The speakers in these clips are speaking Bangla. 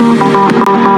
Thank you.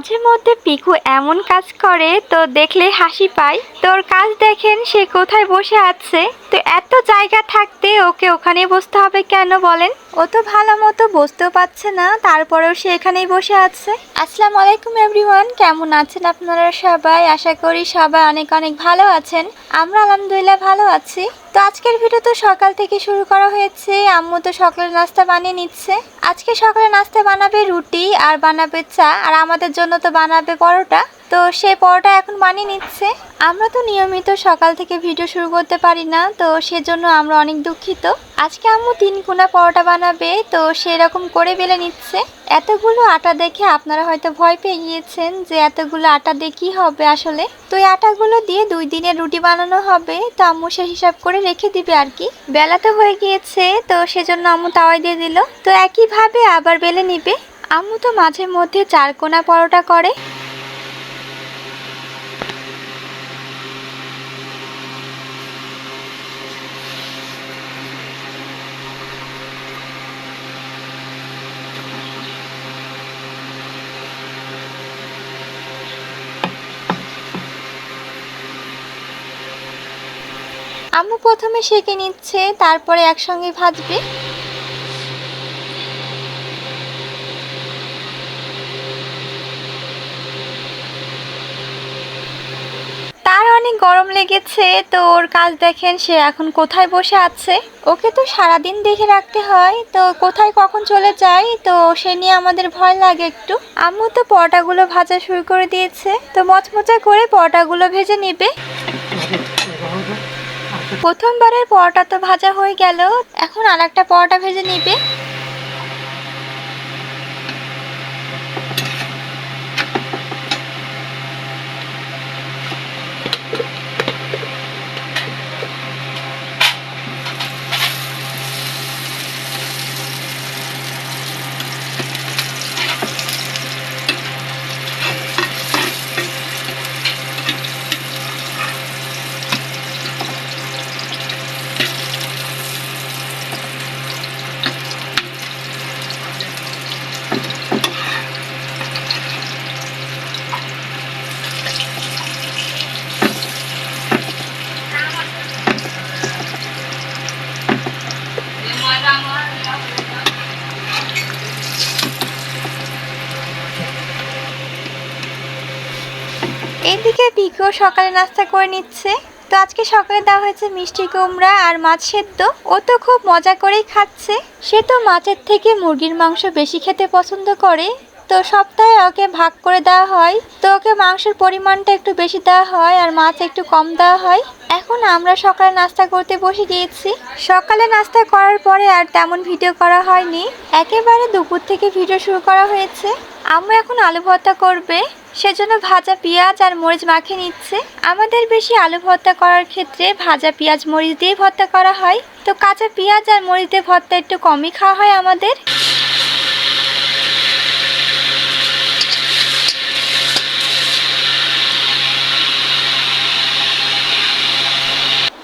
মাঝে মধ্যে পিকু এমন কাজ করে তো দেখলে হাসি পায়। তোর কাজ দেখেন সে কোথায় বসে আছে? তো এত জায়গা থাকতে ওকে ওখানেই বসতে হবে কেন বলেন? ও তো ভালো মতো বসতেও পারছে না তারপরেও সে এখানেই বসে আছে। আসসালামু আলাইকুম এভরিওয়ান। কেমন আছেন আপনারা সবাই? আশা করি সবাই অনেক অনেক ভালো আছেন। আমরা আলহামদুলিল্লাহ ভালো আছি। তো আজকের ভিডিও তো সকাল থেকে শুরু করা হয়েছে। আম্মু তো সকালের নাস্তা বানিয়ে নিচ্ছে। আজকে সকালের নাস্তা বানাবে রুটি আর বানাবে চা। আর আমাদের জন্য তো বানাবে পরোটা। তো সে পরোটা এখন বানিয়ে নিচ্ছে। আমরা তো নিয়মিত সকাল থেকে ভিডিও শুরু করতে পারি না, তো সেজন্য আমরা অনেক দুঃখিত। আজকে আম্মু তিন কোনা পরোটা বানাবে, তো সেরকম করে বেলে নিচ্ছে। এতগুলো আটা দেখে আপনারা হয়তো ভয় পেয়ে গিয়েছেন যে এতগুলো আটা দিয়ে কী হবে আসলে। তো এই আটাগুলো দিয়ে দুই দিনের রুটি বানানো হবে, তো আম্মু সে হিসাব করে রেখে দিবে আর কি। বেলা তো হয়ে গিয়েছে, তো সেজন্য আম্মু তাওয়াই দিয়ে দিল। তো একইভাবে আবার বেলে নিবে। আম্মু তো মাঝে মধ্যে চার কোনা পরোটা করে। আম্মু প্রথমে সেঁকে নিচ্ছে, তারপরে একসঙ্গে ভাজবে। তার অনেক গরম লেগেছে, তো ওর কাজ দেখেন সে এখন কোথায় বসে আছে। ওকে তো সারাদিন দেখে রাখতে হয়, তো কোথায় কখন চলে যায়, তো সে নিয়ে আমাদের ভয় লাগে একটু। আম্মু তো পরোটাগুলো ভাজা শুরু করে দিয়েছে, তো মচমচা করে পরোটাগুলো ভেজে নিবে। প্রথমবারের পরোটা তো ভাজা হয়ে গেল এখন আর একটা পরোটা ভেজে নিবে। এদিকে পিকো সকালে নাস্তা করে নিচ্ছে। তো আজকে সকালে দেওয়া হয়েছে মিষ্টি কুমড়া আর মাছ সেদ্ধ। ও তো খুব মজা করেই খাচ্ছে। সে তো মাছের থেকে মুরগির মাংস বেশি খেতে পছন্দ করে। তো সপ্তাহে ওকে ভাগ করে দেওয়া হয়। তো ওকে মাংসের পরিমাণটা একটু বেশি দেওয়া হয় আর মাছ একটু কম দেওয়া হয়। এখন আমরা সকালে নাস্তা করতে বসে গিয়েছি। সকালে নাস্তা করার পরে আর তেমন ভিডিও করা হয়নি। একেবারে দুপুর থেকে ভিডিও শুরু করা হয়েছে। আম্মু এখন আলু ভর্তা করবে। সেজন্য ভাজা পেঁয়াজ আর মরিচ মাখিয়ে নিচ্ছে। আমাদের বেশি আলু ভর্তা করার ক্ষেত্রে ভাজা পেঁয়াজ, মরিচ দিয়ে ভর্তা করা হয়। তো কাঁচা পেঁয়াজ আর মরিচ দিয়ে ভর্তা একটু কমই খাওয়া হয় আমাদের।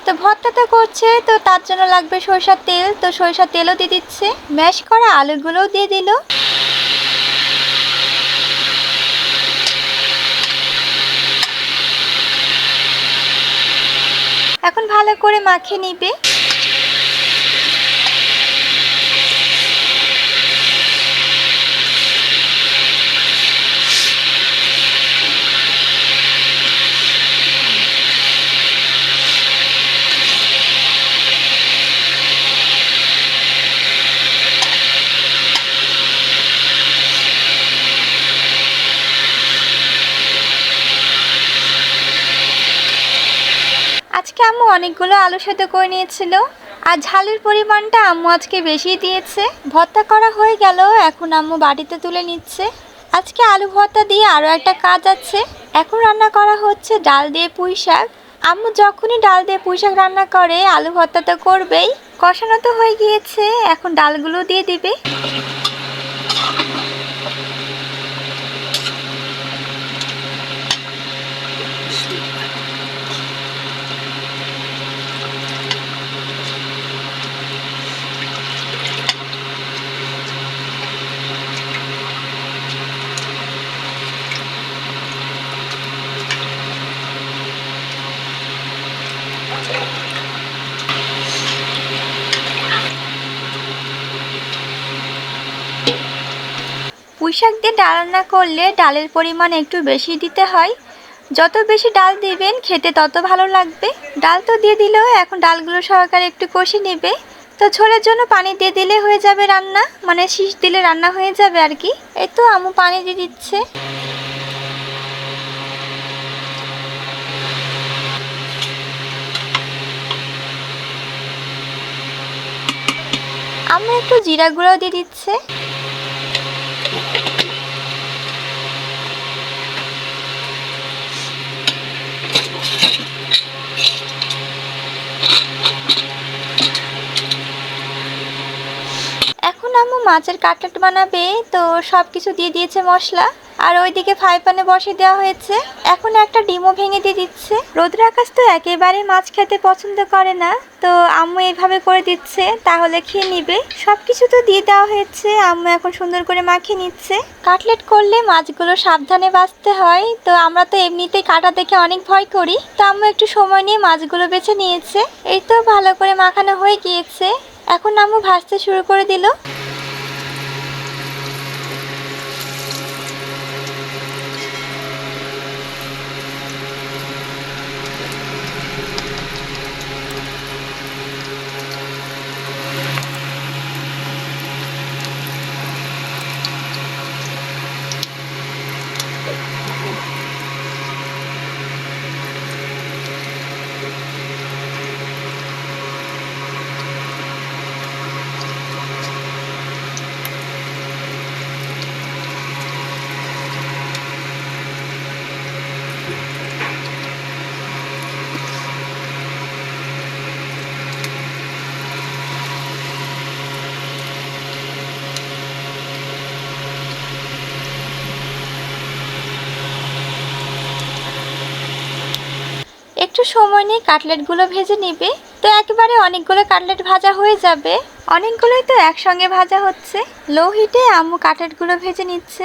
তো ভর্তাটা করছে, তো তার জন্য লাগবে সরষার তেল। তো সরষার তেলও দিয়ে দিচ্ছে। ম্যাশ করা আলুগুলোও দিয়ে দিল। এখন ভালো করে মাখিয়ে নিবে আজকে আম্মু অনেকগুলো আলু সেদ্ধ করে নিয়েছিল। আর ঝালের পরিমাণটা আম্মু আজকে বেশি দিয়েছে। ভর্তা করা হয়ে গেল, এখন আম্মু বাটিতে তুলে নিচ্ছে। আজকে আলু ভর্তা দিয়ে আরও একটা কাজ আছে। এখন রান্না করা হচ্ছে ডাল দিয়ে পুঁই শাক। আম্মু যখনই ডাল দিয়ে পুঁই শাক রান্না করে, আলু ভর্তা তো করবেই। কষানো তো হয়ে গিয়েছে, এখন ডালগুলো দিয়ে দিবে। পুঁই শাক দিয়ে ডাল রান্না করলে ডালের পরিমাণ একটু বেশি দিতে হয়। যত বেশি ডাল দিবেন, খেতে তত ভালো লাগবে। ডাল তো দিয়ে দিলেও এখন ডালগুলো সহকারে একটু কষে নেবে। তো ঝোলের জন্য পানি দিয়ে দিলে হয়ে যাবে রান্না মানে শীষ দিলে রান্না হয়ে যাবে আর কি। এই তো আমু পানি দিয়ে দিচ্ছে। আমি একটু জিরা গুঁড়ো দিয়ে দিচ্ছে এখন আম্মু মাছের কাটলেট বানাবে, তো সব কিছু দিয়ে দিয়েছে মশলা। আর ওইদিকে ফ্রাই প্যানে বসিয়ে দেওয়া হয়েছে। এখন একটা ডিমও ভেঙে দিয়ে দিচ্ছে। রোদ্র আকাশ তো একেবারে মাছ খেতে পছন্দ করে না। তো আম্মু এইভাবে করে দিচ্ছে, তাহলে খেয়ে নিবে। সব কিছু তো দিয়ে দেওয়া হয়েছে। আম্মু এখন সুন্দর করে মাখিয়ে নিচ্ছে। কাটলেট করলে মাছগুলো সাবধানে বাঁচতে হয়। তো আমরা তো এমনিতেই কাটা দেখে অনেক ভয় করি। তো আম্মু একটু সময় নিয়ে মাছগুলো বেছে নিয়েছে। এই তো ভালো করে মাখানো হয়ে গিয়েছে। এখন আম্মু ভাজতে শুরু করে দিল। একটু সময় নিয়ে কাটলেটগুলো ভেজে নিবে। তো একেবারে অনেকগুলো কাটলেট ভাজা হয়ে যাবে। অনেকগুলোই তো একসঙ্গে ভাজা হচ্ছে। লো হিটে আম্মু কাটলেটগুলো ভেজে নিচ্ছে।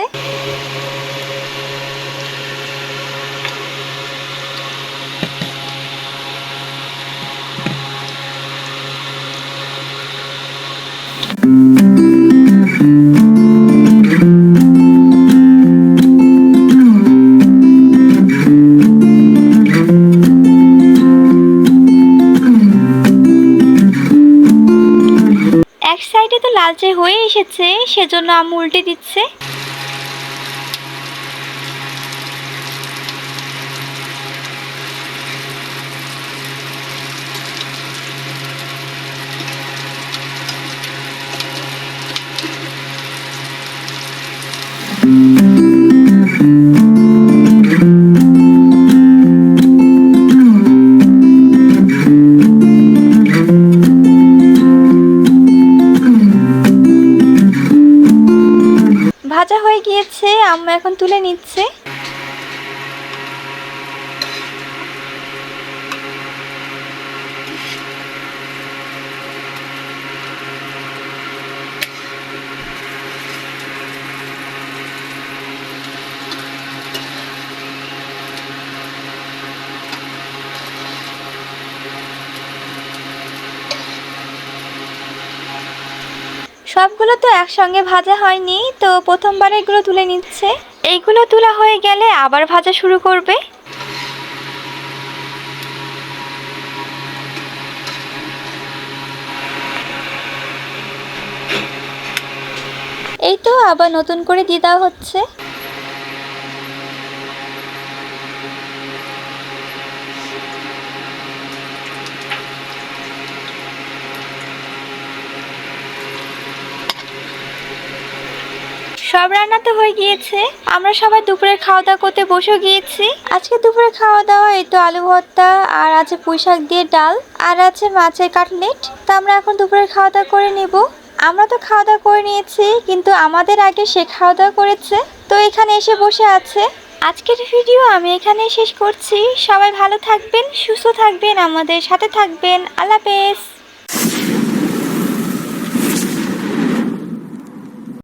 লালচে হয়ে এসেছে সেজন্য আম্মু উল্টে দিচ্ছে। আম্মু এখন তুলে নিচ্ছে। সবগুলো তো একসঙ্গে ভাজা হয়নি, তো প্রথমবার এগুলো তুলে নিচ্ছে। এইগুলো তোলা হয়ে গেলে আবার ভাজা শুরু করবে। এই তো আবার নতুন করে দিয়ে দেওয়া হচ্ছে। সব রান্না তো হয়ে গিয়েছে। আমরা সবাই দুপুরে খাওয়া দাওয়া করতে বসে গিয়েছি। আজকে দুপুরে খাওয়া দাওয়া এই তো আলু ভর্তা আর আছে পুঁই শাক দিয়ে ডাল আর আছে মাছের কাটলেট। তা আমরা এখন দুপুরে খাওয়া দাওয়া করে নেব। আমরা তো খাওয়া দাওয়া করে নিয়েছি, কিন্তু আমাদের আগে সে খাওয়া দাওয়া করেছে। তো এখানে এসে বসে আছে। আজকের ভিডিও আমি এখানে শেষ করছি। সবাই ভালো থাকবেন, সুস্থ থাকবেন, আমাদের সাথে থাকবেন। আল্লাহ হাফেজ।